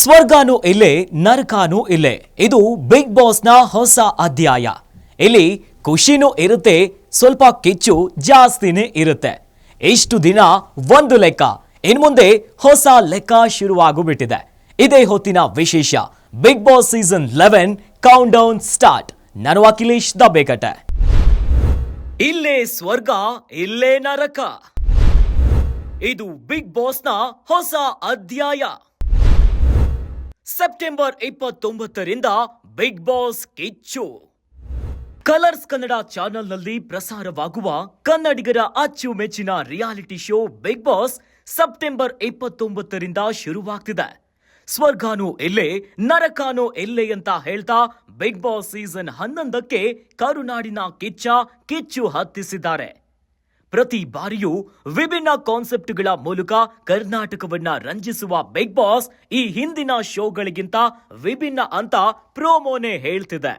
ಸ್ವರ್ಗಾನು ಇಲ್ಲೇ, ನರಕಾನು ಇಲ್ಲೇ. ಇದು ಬಿಗ್ ಬಾಸ್ನ ಹೊಸ ಅಧ್ಯಾಯ. ಇಲ್ಲಿ ಖುಷಿನೂ ಇರುತ್ತೆ, ಸ್ವಲ್ಪ ಕಿಚ್ಚು ಜಾಸ್ತಿನೇ ಇರುತ್ತೆ. ಇಷ್ಟು ದಿನ ಒಂದು ಲೆಕ್ಕ, ಇನ್ಮುಂದೆ ಹೊಸ ಲೆಕ್ಕ ಶುರುವಾಗುಬಿಟ್ಟಿದೆ. ಇದೇ ಹೊತ್ತಿನ ವಿಶೇಷ, big boss season eleven countdown start ನಾನು ಅಖಿಲೇಶ್ ದಬೇಕಟೆ ಇಲ್ಲೇ ಸ್ವರ್ಗ, ಇಲ್ಲೇ ನರಕ. ಇದು ಬಿಗ್ ಬಾಸ್ನ ಹೊಸ ಅಧ್ಯಾಯ. ಸೆಪ್ಟೆಂಬರ್ ಇಪ್ಪತ್ತೊಂಬತ್ತರಿಂದ ಬಿಗ್ ಬಾಸ್ ಕಿಚ್ಚು. ಕಲರ್ಸ್ ಕನ್ನಡ ಚಾನೆಲ್ನಲ್ಲಿ ಪ್ರಸಾರವಾಗುವ ಕನ್ನಡಿಗರ ಅಚ್ಚುಮೆಚ್ಚಿನ reality show big boss September ಇಪ್ಪತ್ತೊಂಬತ್ತರಿಂದ ಶುರುವಾಗ್ತಿದೆ. ಸ್ವರ್ಗಾನು ಎಲ್ಲೆ, ನರಕಾನು ಎಲ್ಲೆ ಅಂತ ಹೇಳ್ತಾ ಬಿಗ್ ಬಾಸ್ ಸೀಸನ್ ಹನ್ನೊಂದಕ್ಕೆ ಕರುನಾಡಿನ ಕಿಚ್ಚ ಕಿಚ್ಚು ಹತ್ತಿಸಿದ್ದಾರೆ. ಪ್ರತಿ ಬಾರಿಯೂ ವಿಭಿನ್ನ ಕಾನ್ಸೆಪ್ಟ್ಗಳ ಮೂಲಕ ಕರ್ನಾಟಕವನ್ನ ರಂಜಿಸುವ ಬಿಗ್ ಬಾಸ್ ಈ ಹಿಂದಿನ ಶೋಗಳಿಗಿಂತ ವಿಭಿನ್ನ ಅಂತ ಪ್ರೋಮೋನೆ ಹೇಳ್ತಿದೆ.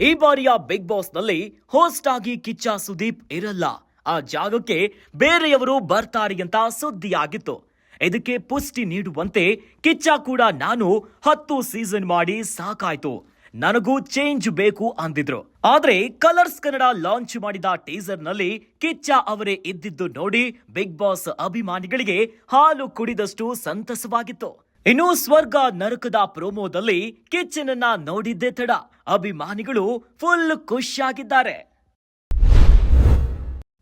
ಈ ಬಾರಿಯ ಬಿಗ್ ಬಾಸ್ನಲ್ಲಿ ಹೋಸ್ಟ್ ಆಗಿ ಕಿಚ್ಚ ಸುದೀಪ್ ಇರಲ್ಲ. ಆ ಜಾಗಕ್ಕೆ ಬೇರೆಯವರು ಬರ್ತಾರೆ ಅಂತ ಸುದ್ದಿಯಾಗಿತ್ತು. ಇದಕ್ಕೆ ಪುಷ್ಟಿ ನೀಡುವಂತೆ ಕಿಚ್ಚ ಕೂಡ ನಾನು ಹತ್ತು ಸೀಸನ್ ಮಾಡಿ ಸಾಕಾಯ್ತು. ನನಗೂ ಚೇಂಜ್ ಬೇಕು ಅಂದಿದ್ರು. ಆದ್ರೆ ಕಲರ್ಸ್ ಕನ್ನಡ ಲಾಂಚ್ ಮಾಡಿದ ಟೀಸರ್ನಲ್ಲಿ ಕಿಚ್ಚ ಅವರೇ ಇದ್ದಿದ್ದು ನೋಡಿ ಬಿಗ್ ಬಾಸ್ ಅಭಿಮಾನಿಗಳಿಗೆ ಹಾಲು ಕುಡಿದಷ್ಟು ಸಂತಸವಾಗಿತ್ತು. ಇನ್ನು ಸ್ವರ್ಗ ನರಕದ ಪ್ರೋಮೋದಲ್ಲಿ ಕಿಚ್ಚನನ್ನ ನೋಡಿದ್ದೇ ತಡ. ಅಭಿಮಾನಿಗಳು ಫುಲ್ ಖುಷಿಯಾಗಿದ್ದಾರೆ.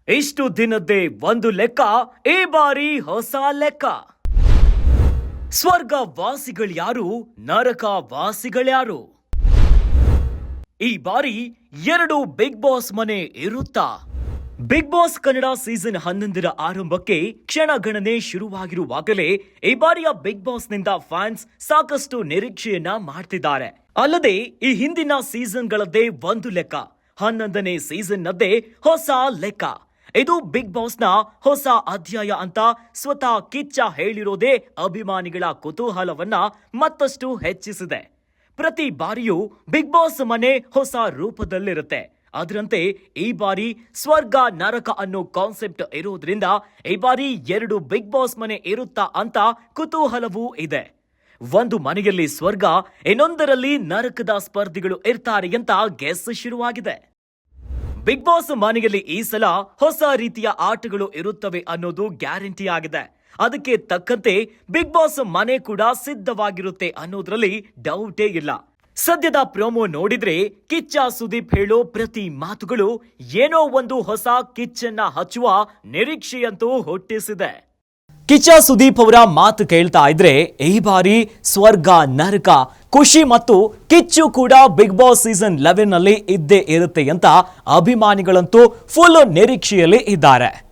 ಇಷ್ಟು ದಿನದ್ದೇ ಒಂದು ಲೆಕ್ಕ, ಈ ಬಾರಿ ಹೊಸ ಲೆಕ್ಕ. ಸ್ವರ್ಗ ವಾಸಿಗಳ್ಯಾರು ನರಕ ವಾಸಿಗಳ್ಯಾರು ಈ ಬಾರಿ ಎರಡು ಬಿಗ್ ಬಾಸ್ ಮನೆ ಇರುತ್ತಾ? ಬಿಗ್ ಬಾಸ್ ಕನ್ನಡ ಸೀಸನ್ ಹನ್ನೊಂದರ ಆರಂಭಕ್ಕೆ ಕ್ಷಣಗಣನೆ ಶುರುವಾಗಿರುವಾಗಲೇ ಈ ಬಾರಿಯ ಬಿಗ್ ಬಾಸ್ನಿಂದ ಫ್ಯಾನ್ಸ್ ಸಾಕಷ್ಟು ನಿರೀಕ್ಷೆಯನ್ನ ಮಾಡ್ತಿದ್ದಾರೆ. ಅಲ್ಲದೆ ಈ ಹಿಂದಿನ ಸೀಸನ್ಗಳದ್ದೇ ಒಂದು ಲೆಕ್ಕ. ಹನ್ನೊಂದನೇ ಸೀಸನ್ನದ್ದೇ ಹೊಸ ಲೆಕ್ಕ. ಇದು ಬಿಗ್ ಬಾಸ್ನ ಹೊಸ ಅಧ್ಯಾಯ ಅಂತ ಸ್ವತಃ ಕಿಚ್ಚ ಹೇಳಿರೋದೇ ಅಭಿಮಾನಿಗಳ ಕುತೂಹಲವನ್ನ ಮತ್ತಷ್ಟು ಹೆಚ್ಚಿಸಿದೆ. ಪ್ರತಿ ಬಾರಿಯೂ ಬಿಗ್ ಬಾಸ್ ಮನೆ ಹೊಸ ರೂಪದಲ್ಲಿರುತ್ತೆ. ಅದರಂತೆ ಈ ಬಾರಿ ಸ್ವರ್ಗ ನರಕ ಅನ್ನೋ ಕಾನ್ಸೆಪ್ಟ್ ಇರೋದ್ರಿಂದ ಈ ಬಾರಿ ಎರಡು ಬಿಗ್ ಬಾಸ್ ಮನೆ ಇರುತ್ತಾ ಅಂತ ಕುತೂಹಲವೂ ಇದೆ. ಒಂದು ಮನೆಯಲ್ಲಿ ಸ್ವರ್ಗ, ಇನ್ನೊಂದರಲ್ಲಿ ನರಕದ ಸ್ಪರ್ಧಿಗಳು ಇರ್ತಾರೆ ಅಂತ ಗೆಸ್ ಶುರುವಾಗಿದೆ. ಬಿಗ್ ಬಾಸ್ ಮನೆಯಲ್ಲಿ ಈ ಸಲ ಹೊಸ ರೀತಿಯ ಆಟಗಳು ಇರುತ್ತವೆ ಅನ್ನೋದು ಗ್ಯಾರಂಟಿ ಆಗಿದೆ. ಅದಕ್ಕೆ ತಕ್ಕಂತೆ ಬಿಗ್ ಬಾಸ್ ಮನೆ ಕೂಡ ಸಿದ್ಧವಾಗಿರುತ್ತೆ ಅನ್ನೋದ್ರಲ್ಲಿ ಡೌಟೇ ಇಲ್ಲ. ಸದ್ಯದ ಪ್ರೋಮೋ ನೋಡಿದ್ರೆ ಕಿಚ್ಚ ಸುದೀಪ್ ಹೇಳೋ ಪ್ರತಿ ಮಾತುಗಳು ಏನೋ ಒಂದು ಹೊಸ ಕಿಚ್ಚನ್ನ ಹಚ್ಚುವ ನಿರೀಕ್ಷೆಯಂತೂ ಹುಟ್ಟಿಸಿದೆ. ಕಿಚ್ಚ ಸುದೀಪ್ ಅವರ ಮಾತು ಕೇಳ್ತಾ ಇದ್ರೆ ಈ ಬಾರಿ ಸ್ವರ್ಗ, ನರಕ, ಖುಷಿ ಮತ್ತು ಕಿಚ್ಚು ಕೂಡ ಬಿಗ್ ಬಾಸ್ ಸೀಸನ್ ಲೆವೆನ್ನಲ್ಲಿ ಇದ್ದೇ ಇರುತ್ತೆ ಅಂತ ಅಭಿಮಾನಿಗಳಂತೂ ಫುಲ್ ನಿರೀಕ್ಷೆಯಲ್ಲಿ ಇದ್ದಾರೆ.